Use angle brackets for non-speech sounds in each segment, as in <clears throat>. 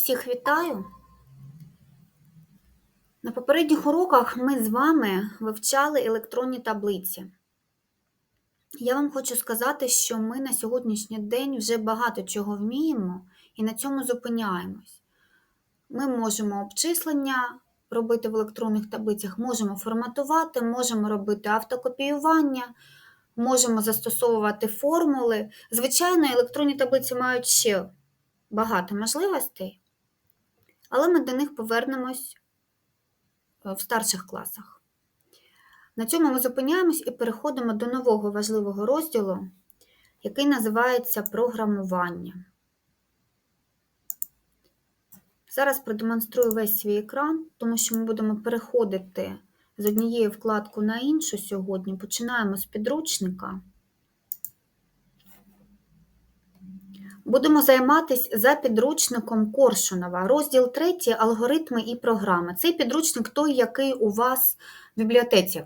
Всіх вітаю! На попередніх уроках ми з вами вивчали електронні таблиці. Я вам хочу сказати, що ми на сьогоднішній день вже багато чого вміємо і на цьому зупиняємось. Ми можемо обчислення робити в електронних таблицях, можемо форматувати, можемо робити автокопіювання, можемо застосовувати формули. Звичайно, електронні таблиці мають ще багато можливостей, але ми до них повернемось е, в старших класах. На цьому ми зупиняємось і переходимо до нового важливого розділу, який називається програмування. Зараз продемонструю весь свій екран, тому що ми будемо переходити з однієї вкладки на іншу сьогодні. Починаємо з підручника. Будемо займатися за підручником Коршунова, розділ 3 алгоритми і програми. Цей підручник той, який у вас в бібліотеці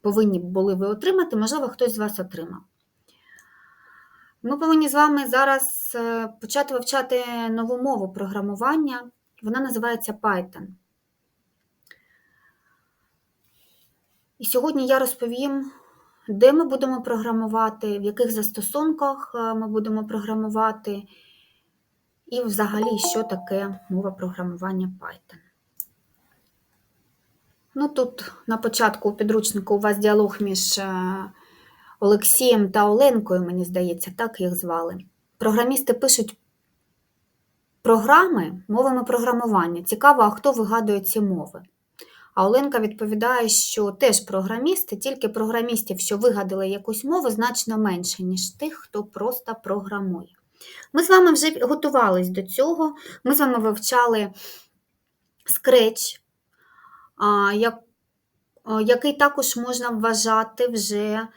повинні були ви отримати, можливо, хтось з вас отримав. Ми повинні з вами зараз е, почати вивчати нову мову програмування. Вона називається Python. І сьогодні я розповім, де ми будемо програмувати, в яких застосунках е, ми будемо програмувати, і взагалі, що таке мова програмування Python. Ну, тут на початку у підручнику у вас діалог між е, Олексієм та Оленкою, мені здається, так їх звали. Програмісти пишуть програми мовами програмування. Цікаво, а хто вигадує ці мови? А Оленка відповідає, що теж програмісти, тільки програмістів, що вигадали якусь мову, значно менше, ніж тих, хто просто програмує. Ми з вами вже готувались до цього. Ми з вами вивчали а, який також можна вважати вже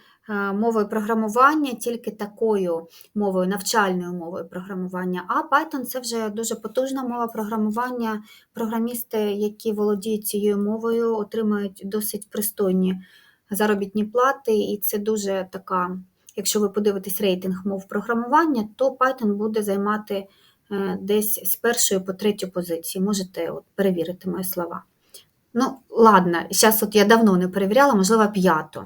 мовою програмування, тільки такою мовою, навчальною мовою програмування. А Python це вже дуже потужна мова програмування. Програмісти, які володіють цією мовою, отримають досить пристойні заробітні плати, і це дуже така, якщо ви подивитесь рейтинг мов програмування, то Python буде займати е, десь з першої по третю позиції. Можете от перевірити мої слова. Ну, ладно, зараз от я давно не перевіряла, можливо, п'яту.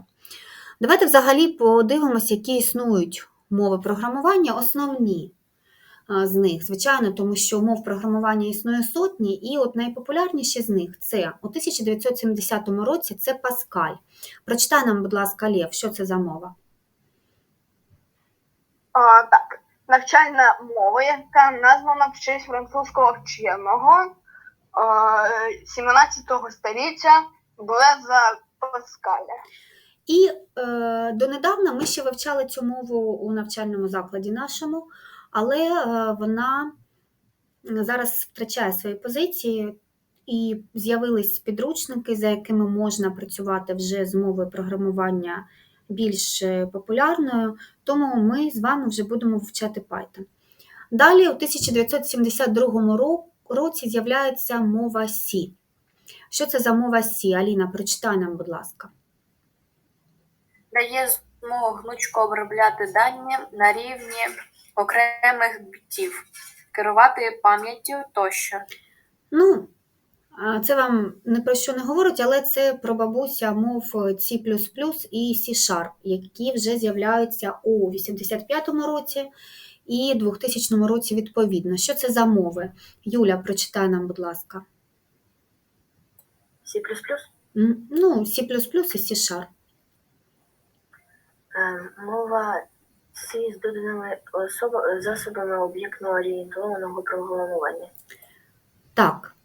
Давайте взагалі подивимося, які існують мови програмування, основні з них, звичайно, тому що мов програмування існує сотні, і от найпопулярніші з них це у 1970 році це Паскаль. Прочитай нам, будь ласка, Лєв, що це за мова? А, так, навчальна мова, яка названа в честь французького вченого а, 17 століття Блеза Паскаля. І е, донедавна ми ще вивчали цю мову у навчальному закладі нашому, але е, вона зараз втрачає свої позиції, і з'явились підручники, за якими можна працювати вже з мовою програмування більш е, популярною, тому ми з вами вже будемо вивчати Python. Далі, у 1972 році з'являється мова C. Що це за мова C? Аліна, прочитай нам, будь ласка. Дає змогу гнучко обробляти дані на рівні окремих бітів, керувати пам'яттю тощо. Ну, це вам не про що не говорить, але це про бабуся мов C і C-Sharp, які вже з'являються у 85-му році і 2000 році відповідно. Що це за мови? Юля, прочитай нам, будь ласка. C++, Ну, C і C-Sharp. Е, мова C з доданими засобами об'єктно-орієнтованого програмування. Так,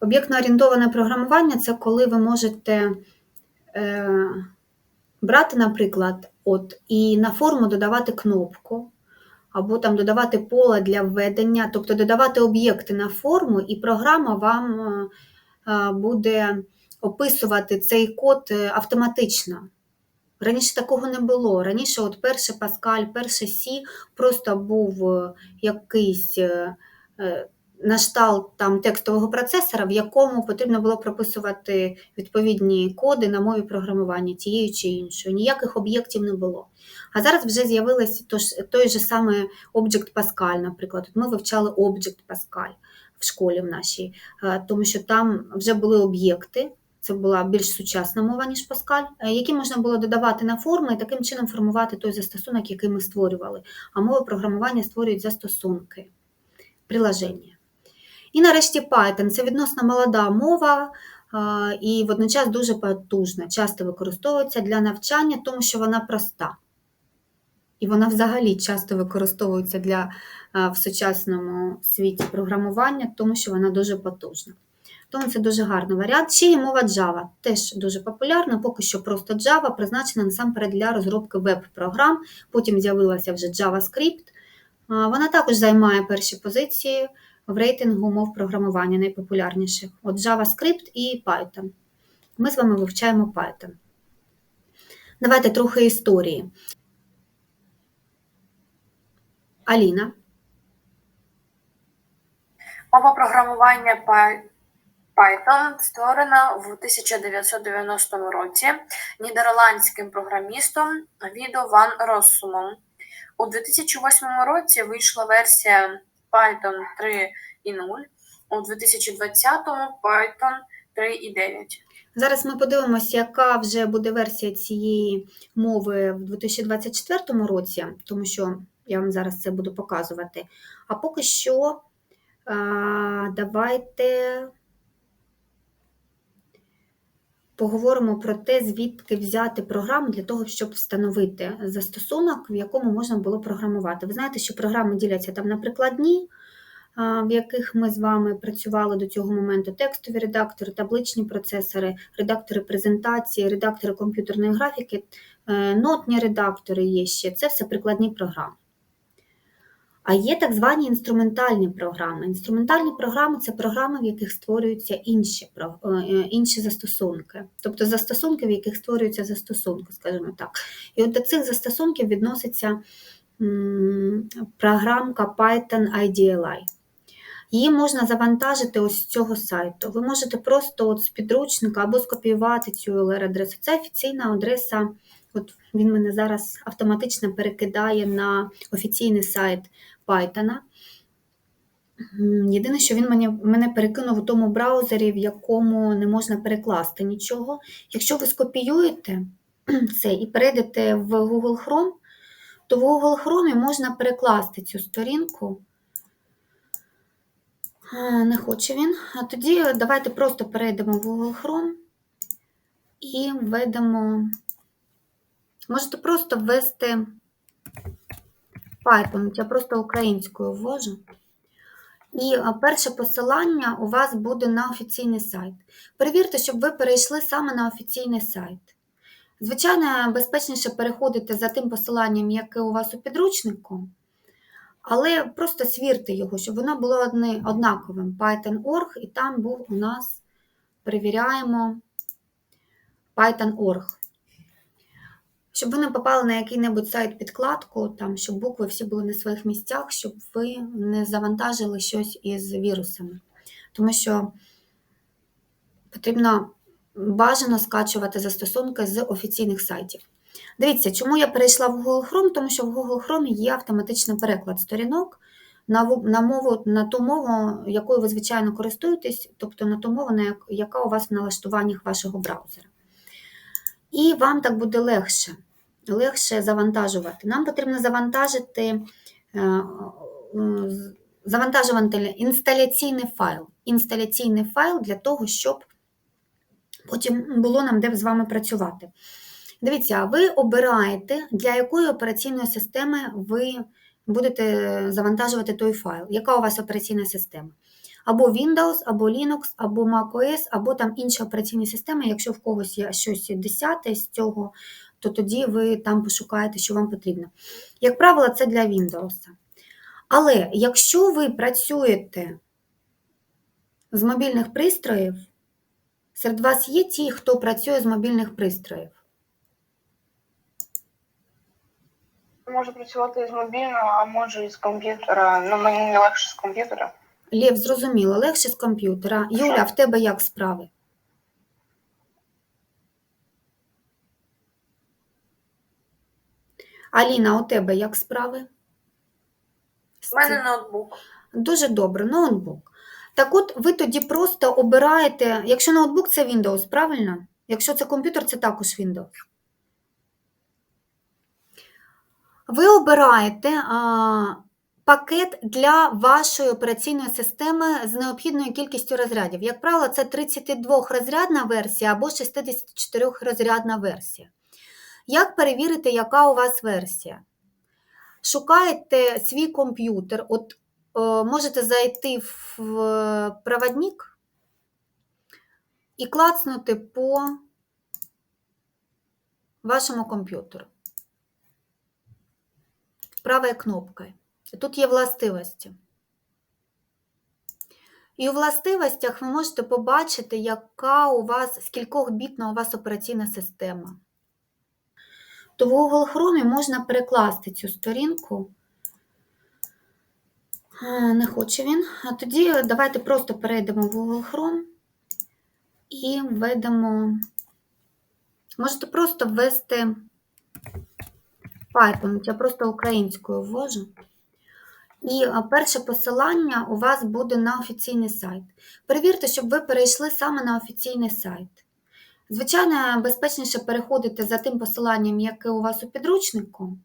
об'єктно-орієнтоване програмування це коли ви можете е, брати, наприклад, от, і на форму додавати кнопку, або там додавати поле для введення, тобто додавати об'єкти на форму, і програма вам е, е, буде описувати цей код автоматично. Раніше такого не було. Раніше, от перший Паскаль, перший Сі просто був е, якийсь е, е, на шталт там текстового процесора, в якому потрібно було прописувати відповідні коди на мові програмування тією чи іншою. Ніяких об'єктів не було. А зараз вже з'явився той же самий Object Pascal, наприклад. От ми вивчали Object Pascal. в школі в нашій, тому що там вже були об'єкти. Це була більш сучасна мова, ніж Паскаль, е, які можна було додавати на форми і таким чином формувати той застосунок, який ми створювали. А мови програмування створюють застосунки, приложення. І нарешті Python це відносно молода мова і водночас дуже потужна. Часто використовується для навчання, тому що вона проста. І вона взагалі часто використовується для, в сучасному світі програмування, тому що вона дуже потужна. Тому це дуже гарний варіант. Ще є мова Java, теж дуже популярна, поки що просто Java, призначена насамперед для розробки веб-програм. Потім з'явилася вже JavaScript. Вона також займає перші позиції в рейтингу мов програмування найпопулярніших. От JavaScript і Python. Ми з вами вивчаємо Python. Давайте трохи історії. Аліна. Мова програмування Python створена в 1990 році нідерландським програмістом Відо Ван Россумом. У 2008 році вийшла версія Python 3.0, у 2020 Python 3.9. Зараз ми подивимося, яка вже буде версія цієї мови в 2024 році, тому що я вам зараз це буду показувати. А поки що давайте поговоримо про те, звідки взяти програму для того, щоб встановити застосунок, в якому можна було програмувати. Ви знаєте, що програми діляться там на прикладні, в яких ми з вами працювали до цього моменту текстові редактори, табличні процесори, редактори презентації, редактори комп'ютерної графіки, е, нотні редактори є ще. Це все прикладні програми. А є так звані інструментальні програми. Інструментальні програми це програми, в яких створюються інші, е, е, інші застосунки, тобто застосунки, в яких створюються застосунки, скажімо так. І от до цих застосунків відноситься програмка Python IDLI. Її можна завантажити ось з цього сайту. Ви можете просто от з підручника або скопіювати цю URL-адресу. Це офіційна адреса. От він мене зараз автоматично перекидає на офіційний сайт Python. Єдине, що він мене, мене перекинув у тому браузері, в якому не можна перекласти нічого. Якщо ви скопіюєте <clears throat> це і перейдете в Google Chrome, то в Google Chrome можна перекласти цю сторінку. Не хоче він. А тоді давайте просто перейдемо в Google Chrome і введемо. Можете просто ввести Python, я просто українською ввожу. І перше посилання у вас буде на офіційний сайт. Перевірте, щоб ви перейшли саме на офіційний сайт. Звичайно, безпечніше переходити за тим посиланням, яке у вас у підручнику, але просто свірте його, щоб воно було одне, однаковим. Python.org, і там був у нас, перевіряємо, Python.org. Щоб ви не попали на який-небудь сайт підкладку, там, щоб букви всі були на своїх місцях, щоб ви не завантажили щось із вірусами. Тому що потрібно бажано скачувати застосунки з офіційних сайтів. Дивіться, чому я перейшла в Google Chrome, тому що в Google Chrome є автоматичний переклад сторінок на, на, мову, на ту мову, якою ви звичайно користуєтесь, тобто на ту мову, яка у вас в налаштуваннях вашого браузера. І вам так буде легше, легше завантажувати. Нам потрібно завантажити, е, завантажувати інсталяційний файл. Інсталяційний файл для того, щоб потім було нам де з вами працювати. Дивіться, ви обираєте, для якої операційної системи ви будете завантажувати той файл. Яка у вас операційна система? Або Windows, або Linux, або macOS, або там інші операційні системи. Якщо в когось є щось десяте з цього, то тоді ви там пошукаєте, що вам потрібно. Як правило, це для Windows. Але якщо ви працюєте з мобільних пристроїв, серед вас є ті, хто працює з мобільних пристроїв. Можу працювати з мобільного, а можу і з комп'ютера. Ну мені не легше з комп'ютера. Лєв, зрозуміло, легше з комп'ютера. Юля, в тебе як справи? Аліна, у тебе як справи? У мене ноутбук. Дуже добре, ноутбук. Так от, ви тоді просто обираєте, якщо ноутбук це Windows, правильно? Якщо це комп'ютер, це також Windows. Ви обираєте а, пакет для вашої операційної системи з необхідною кількістю розрядів. Як правило, це 32-розрядна версія або 64-розрядна версія. Як перевірити, яка у вас версія? Шукаєте свій комп'ютер. От е, можете зайти в проводник і клацнути по вашому комп'ютеру правою кнопкою. Тут є властивості. І у властивостях ви можете побачити, яка у вас, скількох бітна у вас операційна система. То в Google Chrome можна перекласти цю сторінку. Не хоче він. А тоді давайте просто перейдемо в Google Chrome і введемо. Можете просто ввести Python, я просто українською ввожу. І перше посилання у вас буде на офіційний сайт. Перевірте, щоб ви перейшли саме на офіційний сайт. Звичайно, безпечніше переходити за тим посиланням, яке у вас у підручнику,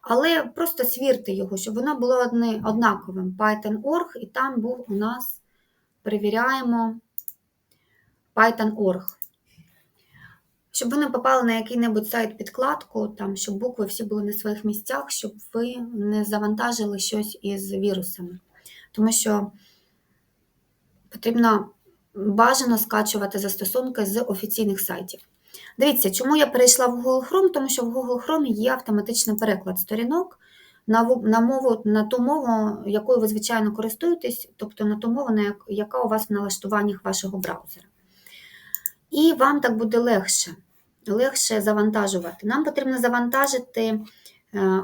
але просто свірте його, щоб воно було одне, однаковим. Python.org, і там був у нас, перевіряємо, Python.org. Щоб ви не попали на який-небудь сайт підкладку, там, щоб букви всі були на своїх місцях, щоб ви не завантажили щось із вірусами. Тому що потрібно бажано скачувати застосунки з офіційних сайтів. Дивіться, чому я перейшла в Google Chrome, тому що в Google Chrome є автоматичний переклад сторінок на, на, мову, на ту мову, якою ви звичайно користуєтесь, тобто на ту мову, яка у вас в налаштуваннях вашого браузера. І вам так буде легше, легше завантажувати. Нам потрібно завантажити е, е,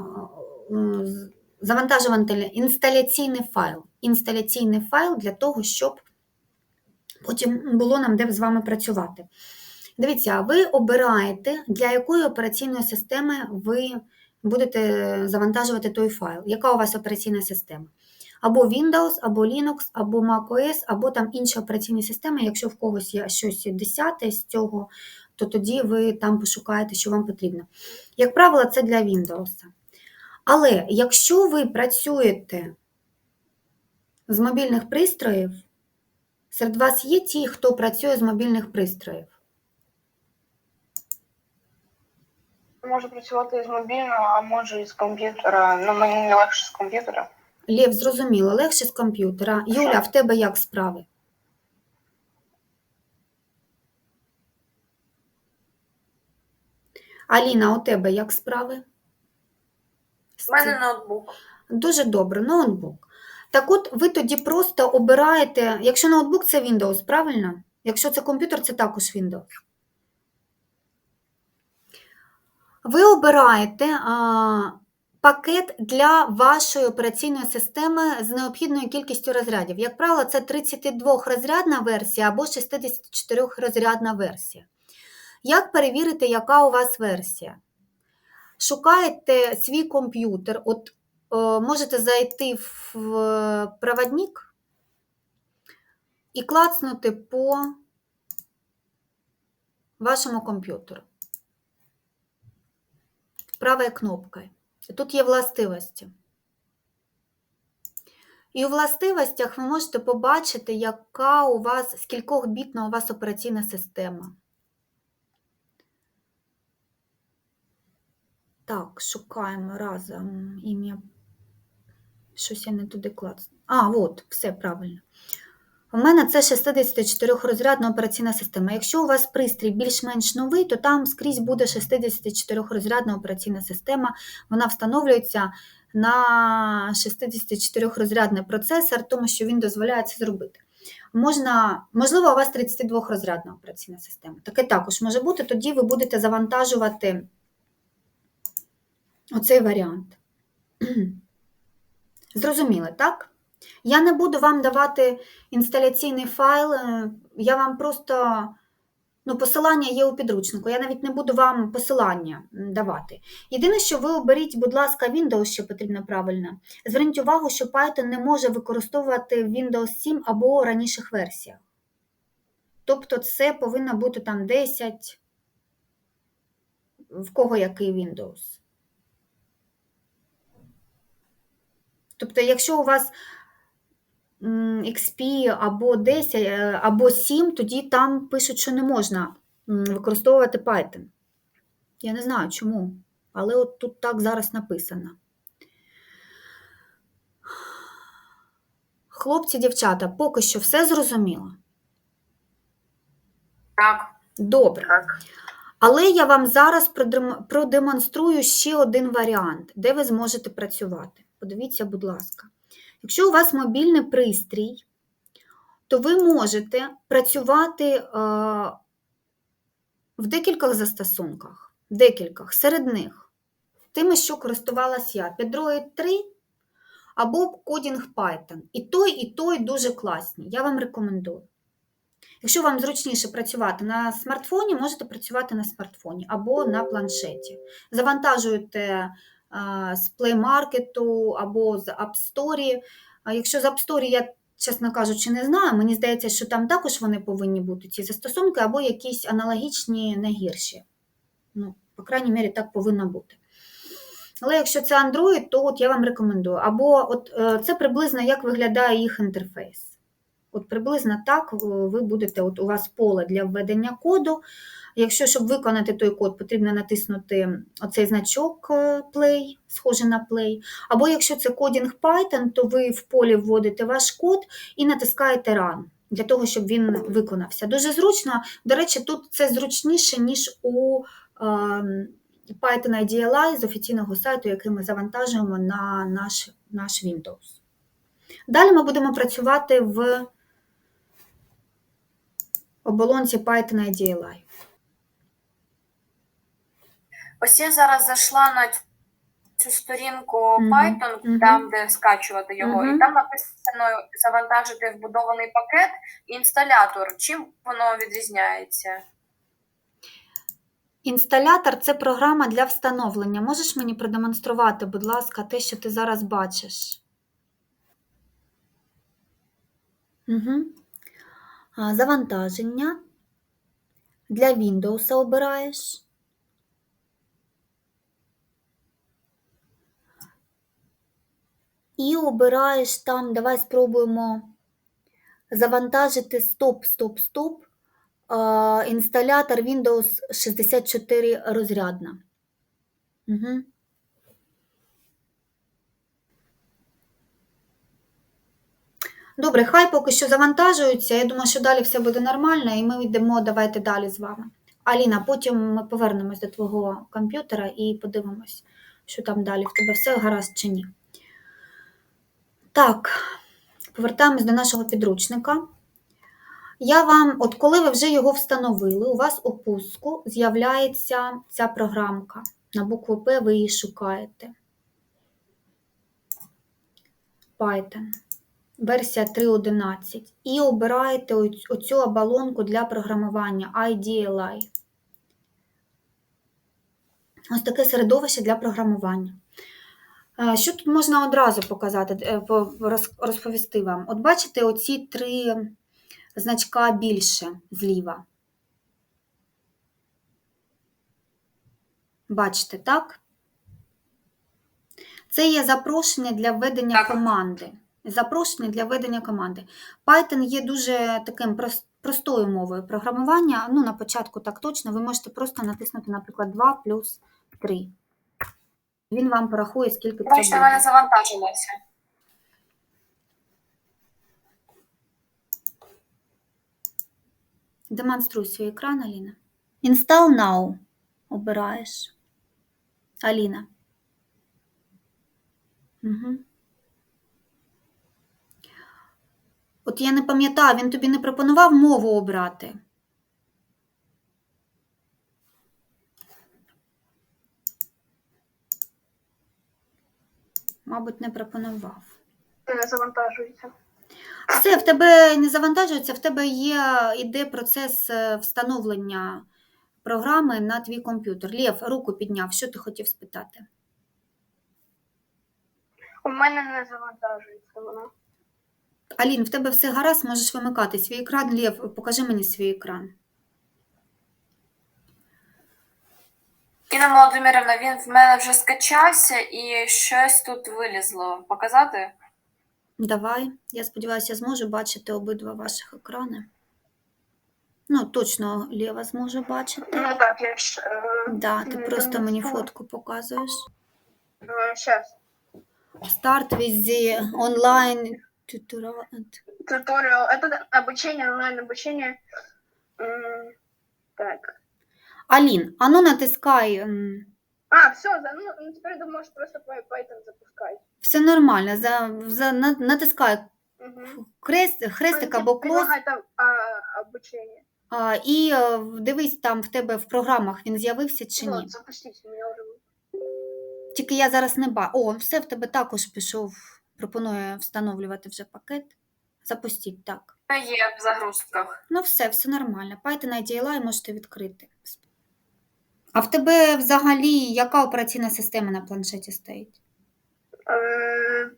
завантажувати інсталяційний файл. Інсталяційний файл для того, щоб потім було нам де з вами працювати. Дивіться, ви обираєте, для якої операційної системи ви будете завантажувати той файл. Яка у вас операційна система? Або Windows, або Linux, або macOS, або там інші операційні системи. Якщо в когось є щось десяте з цього, то тоді ви там пошукаєте, що вам потрібно. Як правило, це для Windows. Але якщо ви працюєте з мобільних пристроїв, серед вас є ті, хто працює з мобільних пристроїв. Можу працювати з мобільного, а можу і з комп'ютера. Ну, мені не легше з комп'ютера. Лєв, зрозуміло, легше з комп'ютера. Юля, в тебе як справи? Аліна, у тебе як справи? У мене ноутбук. Дуже добре, ноутбук. Так от ви тоді просто обираєте, якщо ноутбук це Windows, правильно? Якщо це комп'ютер, це також Windows. Ви обираєте а, пакет для вашої операційної системи з необхідною кількістю розрядів. Як правило, це 32-розрядна версія або 64-розрядна версія. Як перевірити, яка у вас версія? Шукаєте свій комп'ютер. От е, можете зайти в проводник і клацнути по вашому комп'ютеру правою кнопкою. Тут є властивості. І у властивостях ви можете побачити, яка у вас, скількох бітна у вас операційна система. Так, шукаємо разом ім'я. Щось я не туди клацну. А, от, все правильно. У мене це 64-розрядна операційна система. Якщо у вас пристрій більш-менш новий, то там скрізь буде 64-розрядна операційна система. Вона встановлюється на 64-розрядний процесор, тому що він дозволяє це зробити. Можна, можливо, у вас 32-розрядна операційна система. Таке також може бути, тоді ви будете завантажувати оцей варіант. <clears throat> Зрозуміли, так? Я не буду вам давати інсталяційний файл, е, я вам просто Ну, посилання є у підручнику. Я навіть не буду вам посилання давати. Єдине, що ви оберіть, будь ласка, Windows, що потрібно правильно. Зверніть увагу, що Python не може використовувати Windows 7 або раніших версіях. Тобто це повинно бути там 10, в кого який Windows. Тобто, якщо у вас XP або 10, е, або 7, тоді там пишуть, що не можна використовувати Python. Я не знаю чому, але от тут так зараз написано. Хлопці, дівчата, поки що все зрозуміло. Так. Добре. Так. Але я вам зараз продемонструю ще один варіант, де ви зможете працювати. Подивіться, будь ласка. Якщо у вас мобільний пристрій, то ви можете працювати е, в декількох застосунках, декількох, серед них, тими, що користувалась я, Android 3 або кодінг Python. І той, і той дуже класні. Я вам рекомендую. Якщо вам зручніше працювати на смартфоні, можете працювати на смартфоні або на планшеті. Завантажуєте з Play Market або з App Store. Якщо з App Store, я, чесно кажучи, не знаю, мені здається, що там також вони повинні бути, ці застосунки, або якісь аналогічні, не гірші. Ну, по крайній мірі, так повинно бути. Але якщо це Android, то от я вам рекомендую. Або от, е, це приблизно як виглядає їх інтерфейс. От приблизно так е, ви будете, от у вас поле для введення коду. Якщо, щоб виконати той код, потрібно натиснути оцей значок е, Play, схожий на Play. Або якщо це кодінг Python, то ви в полі вводите ваш код і натискаєте Run для того, щоб він виконався. Дуже зручно. До речі, тут це зручніше, ніж у е, Python IDLI з офіційного сайту, який ми завантажуємо на наш, наш Windows. Далі ми будемо працювати в оболонці Python IDLI. Ось я зараз зайшла на цю сторінку Python, мгм. там, де скачувати його, Мгм. і там написано завантажити вбудований пакет і інсталятор. Чим воно відрізняється? Інсталятор це програма для встановлення. Можеш мені продемонструвати, будь ласка, те, що ти зараз бачиш? Угу. Завантаження. Для Windows обираєш. І обираєш там, давай спробуємо завантажити стоп, стоп, стоп. Інсталятор Windows 64 розрядна. Угу. Добре, хай поки що завантажуються. Я думаю, що далі все буде нормально, і ми йдемо давайте далі з вами. Аліна, потім ми повернемось до твого комп'ютера і подивимось, що там далі. В тебе все гаразд чи ні. Так, повертаємось до нашого підручника. Я вам, от коли ви вже його встановили, у вас у пуску з'являється ця програмка. На букву П ви її шукаєте. Python. Версія 3.11. І обираєте оцю оболонку для програмування IDLI. Ось таке середовище для програмування. Е, Що тут можна одразу показати, е, по- роз- розповісти вам? От бачите, оці три значка більше зліва. Бачите, так? Це є запрошення для введення Так. команди. Запрошення для введення команди. Python є дуже таким простою мовою програмування. Ну, на початку так точно. Ви можете просто натиснути, наприклад, 2 плюс 3. Він вам порахує, скільки це Бачите, в мене буде. завантажилося. Демонструй свій екран, Аліна. Install now. Обираєш. Аліна. Угу. От я не пам'ятаю, він тобі не пропонував мову обрати. Мабуть, не пропонував. Не завантажується. Все, в тебе не завантажується, в тебе є іде процес е, встановлення програми на твій комп'ютер. Лєв, руку підняв. Що ти хотів спитати? У мене не завантажується воно. Алін, в тебе все гаразд, можеш вимикати свій екран. Лєв, покажи мені свій екран. Інна Володимирівна, він в мене вже скачався і щось тут вилізло. Показати? Давай. Я сподіваюся, я зможу бачити обидва ваших екрани. Ну, точно Лєва зможе бачити. Ну так, я ж. Е, Да, ти не просто мені фотку показуєш. е, щас. Start with the online tutorial. Туториал. Это обучение, онлайн обучение. М, Так. Алін, а ну натискай. м, А, все, ну, ну теперь ты можешь просто Py- Python запускать. Все нормально. За, за, на- натискай Угу. хрест, хрестик або клос, там а, обучение. а, і е, дивись, там в тебе в програмах він з'явився чи ні. Вот, запустите, у меня уже Тільки я зараз не бачу. О, все в тебе також пішов. Пропоную встановлювати вже пакет. Запустіть так. Є в загрузках. Ну, все, все нормально. Python IDLI можете відкрити. А в тебе взагалі яка операційна система на планшеті стоїть? Э,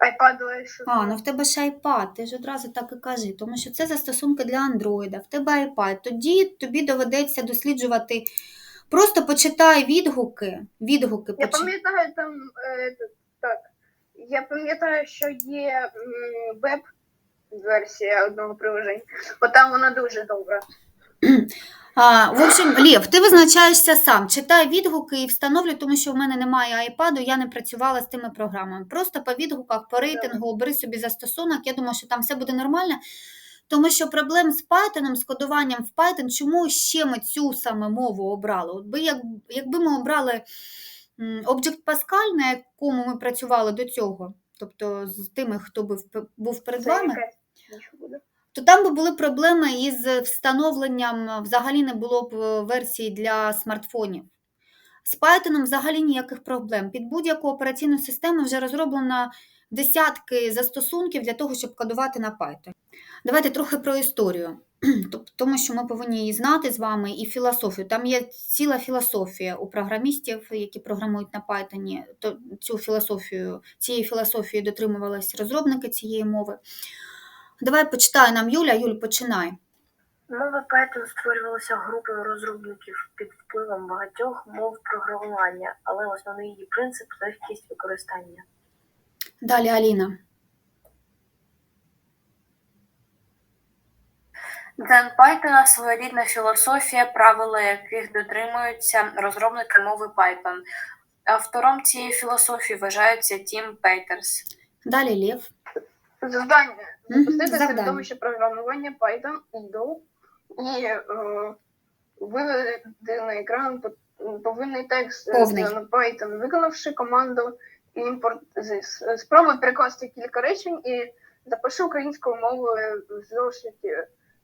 iPad А, ну в тебе ж iPad, ти ж одразу так і кажи, тому що це застосунки для Android, в тебе iPad. Тоді тобі доведеться досліджувати. Просто почитай відгуки. Відгуки Я почи- пам'ятаю там е, так. Я пам'ятаю, що є м, веб-версія одного приложення. Бо там вона дуже добра. А, в общем, Лєв, ти визначаєшся сам. Читай відгуки і встановлюй, тому що в мене немає айпаду, я не працювала з тими програмами. Просто по відгуках, по рейтингу, обери собі застосунок. Я думаю, що там все буде нормально. Тому що проблем з Python, з кодуванням в Python, чому ще ми цю саме мову обрали? От би як, якби ми обрали Object Pascal, на якому ми працювали до цього, тобто з тими, хто був, перед вами, буде. То там би були проблеми із встановленням, взагалі не було б е, версій для смартфонів. З Python взагалі ніяких проблем. Під будь-яку операційну систему вже розроблено десятки застосунків для того, щоб кодувати на Python. Давайте трохи про історію, <clears throat> тому що ми повинні її знати з вами і філософію. Там є ціла філософія у програмістів, які програмують на Python. То цю філософію, цієї філософії дотримувалися розробники цієї мови. Давай почитай нам Юля. Юль, починай. Мова Python створювалася групою розробників під впливом багатьох мов програмування, але основний її принцип легкість використання. Далі Аліна. Для Python своєрідна філософія, правила яких дотримуються розробники мови Python. Автором цієї філософії вважається Тім Пейтерс. Далі Лев. Завдання. Мгм, Запустити середовище програмування Python IDLE і е, вивести на екран повинний текст е, Повний. на Python, виконавши команду import this. Спробуй перекласти кілька речень і запиши українською мовою в зошиті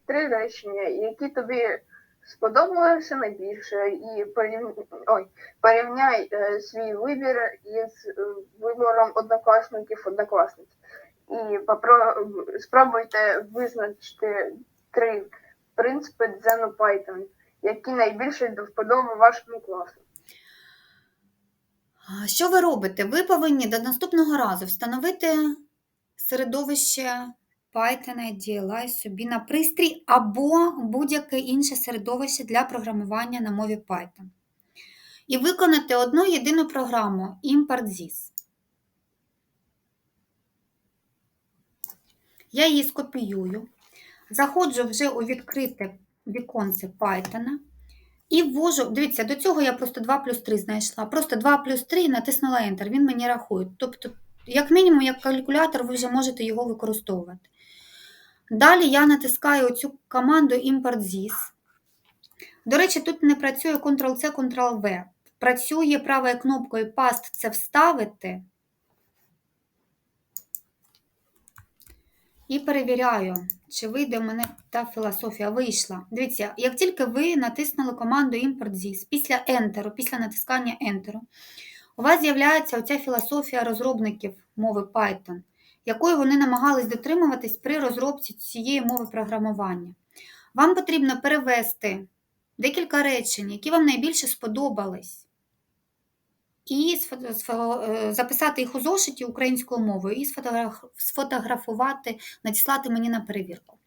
три речення, які тобі сподобалося найбільше, і порівняй, ой, порівняй е, свій вибір із е, вибором однокласників однокласниць. І попро... спробуйте визначити три принципи Дзену Python, які найбільше до вподоби вашому класу. Що ви робите? Ви повинні до наступного разу встановити середовище Python, DLI собі на пристрій або будь-яке інше середовище для програмування на мові Python. І виконати одну єдину програму ImportZis. Я її скопіюю, заходжу вже у відкрите віконце Python і ввожу, дивіться, до цього я просто 2 плюс 3 знайшла. Просто 2 плюс 3 і натиснула Enter, він мені рахує. Тобто, як мінімум, як калькулятор, ви вже можете його використовувати. Далі я натискаю цю команду ImportZis. До речі, тут не працює Ctrl-C, Ctrl-V. Працює правою кнопкою Paste це вставити. І перевіряю, чи вийде в мене та філософія. Вийшла. Дивіться, як тільки ви натиснули команду ImportZis, після Enter, після натискання Enter, у вас з'являється оця філософія розробників мови Python. якої вони намагались дотримуватись при розробці цієї мови програмування. Вам потрібно перевести декілька речень, які вам найбільше сподобались, і е, записати їх у зошиті українською мовою і сфотографувати, надіслати мені на перевірку.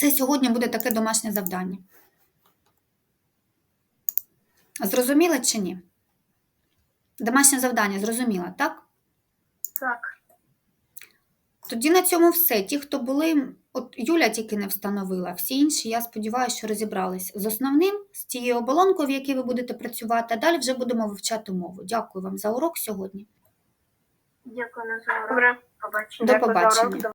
Це сьогодні буде таке домашнє завдання. Зрозуміла чи ні? Домашнє завдання зрозуміла, так? Так. Тоді на цьому все. Ті, хто були, от Юля тільки не встановила, всі інші, я сподіваюся, що розібрались з основним, з тією оболонкою, в якій ви будете працювати, а далі вже будемо вивчати мову. Дякую вам за урок сьогодні. Дякую за урок. Добре. Побачення. До побачення.